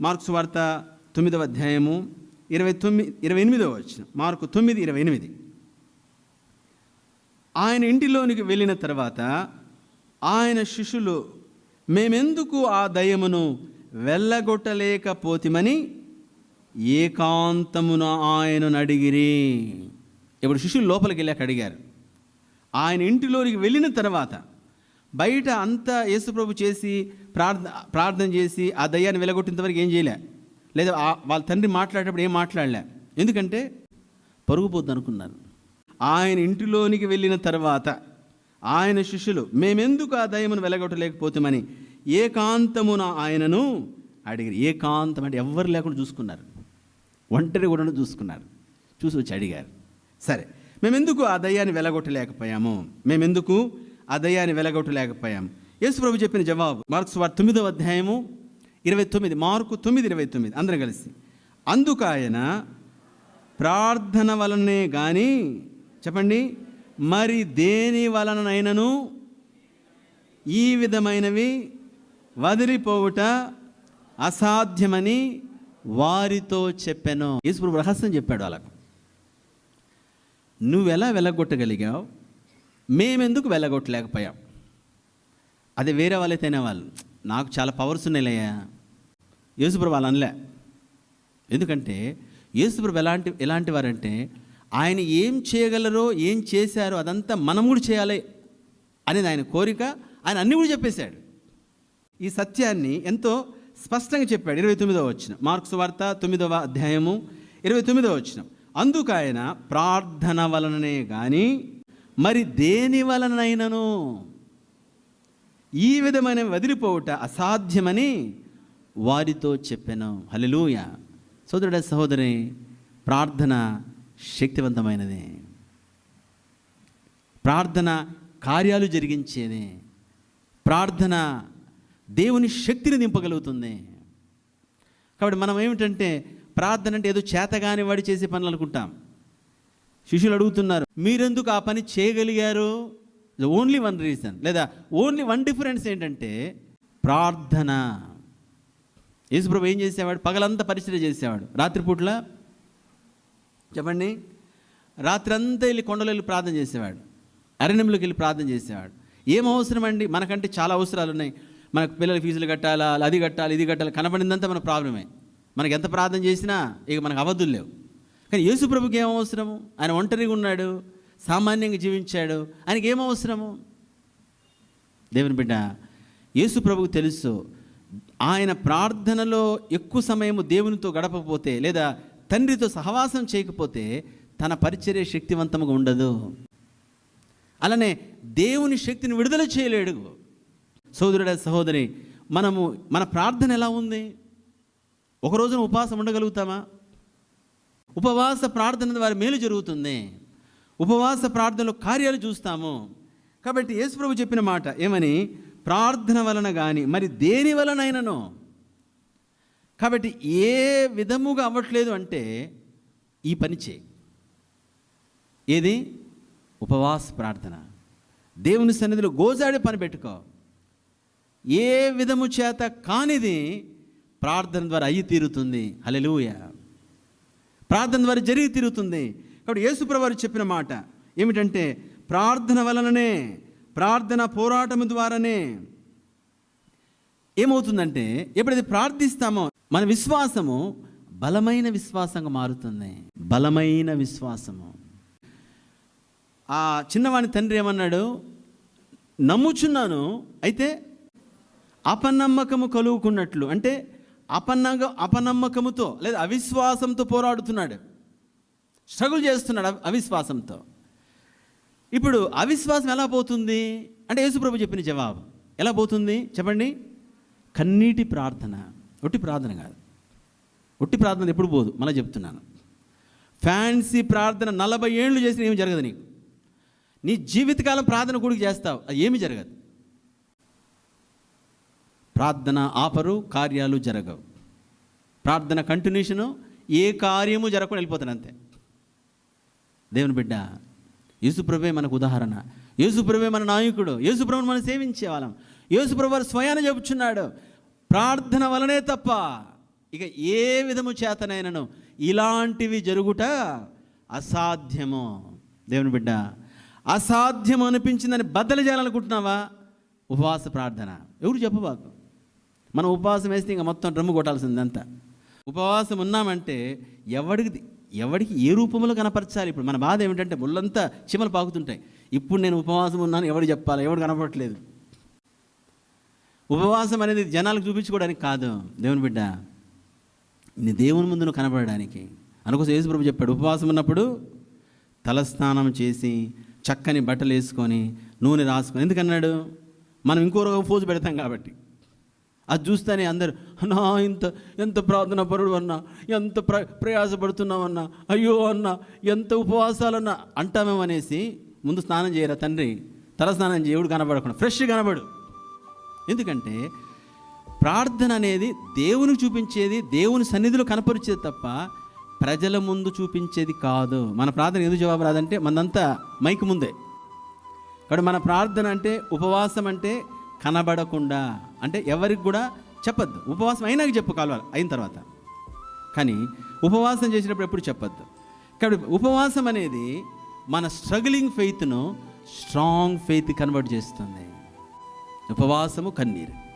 Marks వార్త తొమ్మిదవ అధ్యాయము ఇరవై తొమ్మిది ఇరవై ఎనిమిదవ వచ్చిన మార్కు తొమ్మిది ఇరవై ఎనిమిది. ఆయన ఇంటిలోనికి వెళ్ళిన తర్వాత ఆయన శిష్యులు మేమెందుకు ఆ దయమును వెళ్ళగొట్టలేకపోతిమని ఏకాంతమున ఆయనను అడిగిరి. ఇప్పుడు శిష్యులు లోపలికి వెళ్ళాక అడిగారు. ఆయన ఇంటిలోనికి వెళ్ళిన తర్వాత బయట అంతా యేసుప్రభు చేసి ప్రార్థన ప్రార్థన చేసి ఆ దయ్యాన్ని వెలగొట్టినంతవరకు ఏం చేయలే. లేదా వాళ్ళ తండ్రి మాట్లాడేటప్పుడు ఏం మాట్లాడలే. ఎందుకంటే పరుగుపోద్ది అనుకున్నారు. ఆయన ఇంటిలోనికి వెళ్ళిన తర్వాత ఆయన శిష్యులు మేమెందుకు ఆ దయ్యమును వెలగొట్టలేకపోతామని ఏకాంతమున ఆయనను అడిగారు. ఏకాంతం అంటే ఎవ్వరు లేకుండా చూసుకున్నారు. ఒంటరి కూడా చూసుకున్నారు. చూసి వచ్చి అడిగారు. సరే మేమెందుకు ఆ దయ్యాన్ని వెలగొట్టలేకపోయాము? మేమెందుకు ఆ దయ్యాన్ని వెలగొట్టలేకపోయాం. యేసు ప్రభు చెప్పిన జవాబు మార్క్స్ వారి తొమ్మిదవ అధ్యాయము ఇరవై తొమ్మిది మార్కు తొమ్మిది ఇరవై తొమ్మిది అందరం కలిసి. అందుకు ఆయన ప్రార్థన వలనే కానీ చెప్పండి మరి దేని వలననైనను ఈ విధమైనవి వదిలిపోవుట అసాధ్యమని వారితో చెప్పాను. యేసుప్రభు రహస్యం చెప్పాడు వాళ్ళకు. నువ్వెలా వెళ్ళగొట్టగలిగావు మేమెందుకు వెళ్ళగొట్టలేకపోయాం. అదే వేరే వాళ్ళైతేనే వాళ్ళు. నాకు చాలా పవర్స్ ఉన్నాయిలయ్యా యేసుప్రభు వాళ్ళు అనలే. ఎందుకంటే యేసుప్రభు ఎలాంటి ఎలాంటి వారంటే ఆయన ఏం చేయగలరో ఏం చేశారో అదంతా మనం కూడా చేయాలి అనేది ఆయన కోరిక. ఆయన అన్నీ కూడా చెప్పేశాడు. ఈ సత్యాన్ని ఎంతో స్పష్టంగా చెప్పాడు. ఇరవై తొమ్మిదవ వచ్చిన మార్క్స్ వార్త తొమ్మిదవ అధ్యాయము ఇరవై తొమ్మిదవ వచ్చిన అందుకు ఆయన ప్రార్థన వలననే కానీ మరి దేని వలనైనను? ఈ విధమైన వదిలిపోవుట అసాధ్యమని వారితో చెప్పాను. హల్లెలూయ. సోదరుడ సహోదరి ప్రార్థన శక్తివంతమైనది. ప్రార్థన కార్యాలు జరిగించేది. ప్రార్థన దేవుని శక్తిని నింపగలుగుతుంది. కాబట్టి మనం ఏమిటంటే ప్రార్థన అంటే ఏదో చేతగాని వాడి చేసే పనులు అనుకుంటాం. శిష్యులు అడుగుతున్నారు మీరెందుకు ఆ పని చేయగలిగారు? ఓన్లీ వన్ రీజన్ లేదా ఓన్లీ వన్ డిఫరెన్స్ ఏంటంటే ప్రార్థన. యేసుప్రభు ఏం చేసేవాడు? పగలంతా పరిచయం చేసేవాడు. రాత్రిపూట్ల చెప్పండి. రాత్రంతా వెళ్ళి కొండలో వెళ్ళి ప్రార్థన చేసేవాడు. అరణ్యంలోకి వెళ్ళి ప్రార్థన చేసేవాడు. ఏం అవసరం అండి? మనకంటే చాలా అవసరాలు ఉన్నాయి. మనకు పిల్లల ఫీజులు కట్టాలా? అది కట్టాలి ఇది కట్టాలి. కనబడిందంతా మన ప్రాబ్లమే. మనకి ఎంత ప్రార్థన చేసినా ఇక మనకు అవధులు లేవు. కానీ యేసు ప్రభుకి ఏం అవసరము? ఆయన ఒంటరిగా ఉన్నాడు సామాన్యంగా జీవించాడు. ఆయనకి ఏం అవసరము? దేవుని బిడ్డ యేసు ప్రభుకు తెలుసు ఆయన ప్రార్థనలో ఎక్కువ సమయము దేవునితో గడపకపోతే లేదా తండ్రితో సహవాసం చేయకపోతే తన పరిచర్య శక్తివంతంగా ఉండదు. అలానే దేవుని శక్తిని విడుదల చేయలేడు. సోదరుడ సహోదరి మనము మన ప్రార్థన ఎలా ఉంది? ఒక రోజున ఉపవాసం ఉండగలుగుతామా? ఉపవాస ప్రార్థన ద్వారా మేలు జరుగుతుంది. ఉపవాస ప్రార్థనలో కార్యాలు చూస్తాము. కాబట్టి యేసుప్రభు చెప్పిన మాట ఏమని? ప్రార్థన వలన కానీ మరి దేని వలనైనను? కాబట్టి ఏ విధముగా అవ్వట్లేదు అంటే ఈ పని చేయి. ఏది? ఉపవాస ప్రార్థన. దేవుని సన్నిధిలో గోజాడి పని పెట్టుకో. ఏ విధము చేత కానిది ప్రార్థన ద్వారా అయ్యి తీరుతుంది. హలెలుయా ప్రార్థన ద్వారా జరిగి తిరుగుతుంది కాబట్టి యేసుప్రవారు చెప్పిన మాట ఏమిటంటే ప్రార్థన వలననే ప్రార్థన పోరాటం ద్వారానే ఏమవుతుందంటే ఎప్పుడైతే ప్రార్థిస్తామో మన విశ్వాసము బలమైన విశ్వాసంగా మారుతుంది. బలమైన విశ్వాసము. ఆ చిన్నవాని తండ్రి ఏమన్నాడు నమ్ముచున్నాను అయితే అపనమ్మకము కలుగుకున్నట్లు అంటే అపనగ అపనమ్మకముతో లేదా అవిశ్వాసంతో పోరాడుతున్నాడు. స్ట్రగుల్ చేస్తున్నాడు అవిశ్వాసంతో. ఇప్పుడు అవిశ్వాసం ఎలా పోతుంది? అంటే యేసుప్రభు చెప్పిన జవాబు. ఎలా పోతుంది? చెప్పండి. కన్నీటి ప్రార్థన. ఒట్టి ప్రార్థన కాదు. ఒట్టి ప్రార్థన ఎప్పుడు పోదు? మళ్ళీ చెప్తున్నాను. ఫ్యాన్సీ ప్రార్థన నలభై ఏళ్ళు చేసిన ఏమి జరగదు నీకు. నీ జీవితకాలం ప్రార్థన కూడికి చేస్తావు. అది ఏమి జరగదు. ప్రార్థన ఆపరు కార్యాలు జరగవు. ప్రార్థన కంటిన్యూషను ఏ కార్యము జరగకుండా వెళ్ళిపోతాను అంతే. దేవుని బిడ్డ యేసుప్రభే మనకు ఉదాహరణ. యేసుప్రభే మన నాయకుడు. యేసుప్రభుని మనం సేవించే వాళ్ళం యేసుప్రభు వారు స్వయాన చెబుచున్నాడు ప్రార్థన వలనే తప్ప ఇక ఏ విధము చేతనైనను ఇలాంటివి జరుగుట అసాధ్యము. దేవుని బిడ్డ అసాధ్యం అనిపించిందని బద్దలు చేయాలనుకుంటున్నావా? ఉపవాస ప్రార్థన. ఎవరు చెప్పబాకు? మనం ఉపవాసం వేస్తే ఇంకా మొత్తం డ్రమ్ము కొట్టాల్సిందంతా ఉపవాసం ఉన్నామంటే ఎవడికి ఎవడికి ఏ రూపంలో కనపరచాలి? ఇప్పుడు మన బాధ ఏమిటంటే ముళ్ళంతా చీమలు పాకుతుంటాయి. ఇప్పుడు నేను ఉపవాసం ఉన్నాను ఎవడు చెప్పాలి? ఎవడు కనపడట్లేదు. ఉపవాసం అనేది జనాలకు చూపించుకోవడానికి కాదు. దేవుని బిడ్డ నీ దేవుని ముందు నువ్వు కనపడడానికి. అనుకోసం యేసుప్రభు చెప్పాడు ఉపవాసం ఉన్నప్పుడు తలస్నానం చేసి చక్కని బట్టలు వేసుకొని నూనె రాసుకొని ఎందుకన్నాడు? మనం ఇంకో రోజు పోజు పెడతాం కాబట్టి. అది చూస్తేనే అందరు నా ఇంత ఎంత ప్రార్థన పరుడు అన్నా ఎంత ప్ర ప్రయాసపడుతున్నామన్నా అయ్యో అన్నా ఎంత ఉపవాసాలన్నా అంటామేమనేసి ముందు స్నానం చేయరా తండ్రి? తల స్నానం చేయవుడు కనబడకుండా ఫ్రెష్ కనబడు. ఎందుకంటే ప్రార్థన అనేది దేవునికి చూపించేది దేవుని సన్నిధిలో కనపరిచేది తప్ప ప్రజల ముందు చూపించేది కాదు. మన ప్రార్థన ఎందుకు జవాబు రాదంటే మనంతా మైక్ ముందే. కాబట్టి మన ప్రార్థన అంటే ఉపవాసం అంటే కనబడకుండా అంటే ఎవరికి కూడా చెప్పద్దు. ఉపవాసం అయినాక చెప్పు కాలువాలి అయిన తర్వాత. కానీ ఉపవాసం చేసినప్పుడు ఎప్పుడు చెప్పద్దు. కాబట్టి ఉపవాసం అనేది మన స్ట్రగులింగ్ ఫెయిత్ను స్ట్రాంగ్ ఫెయిత్ కన్వర్ట్ చేస్తుంది. ఉపవాసము కన్నీరు.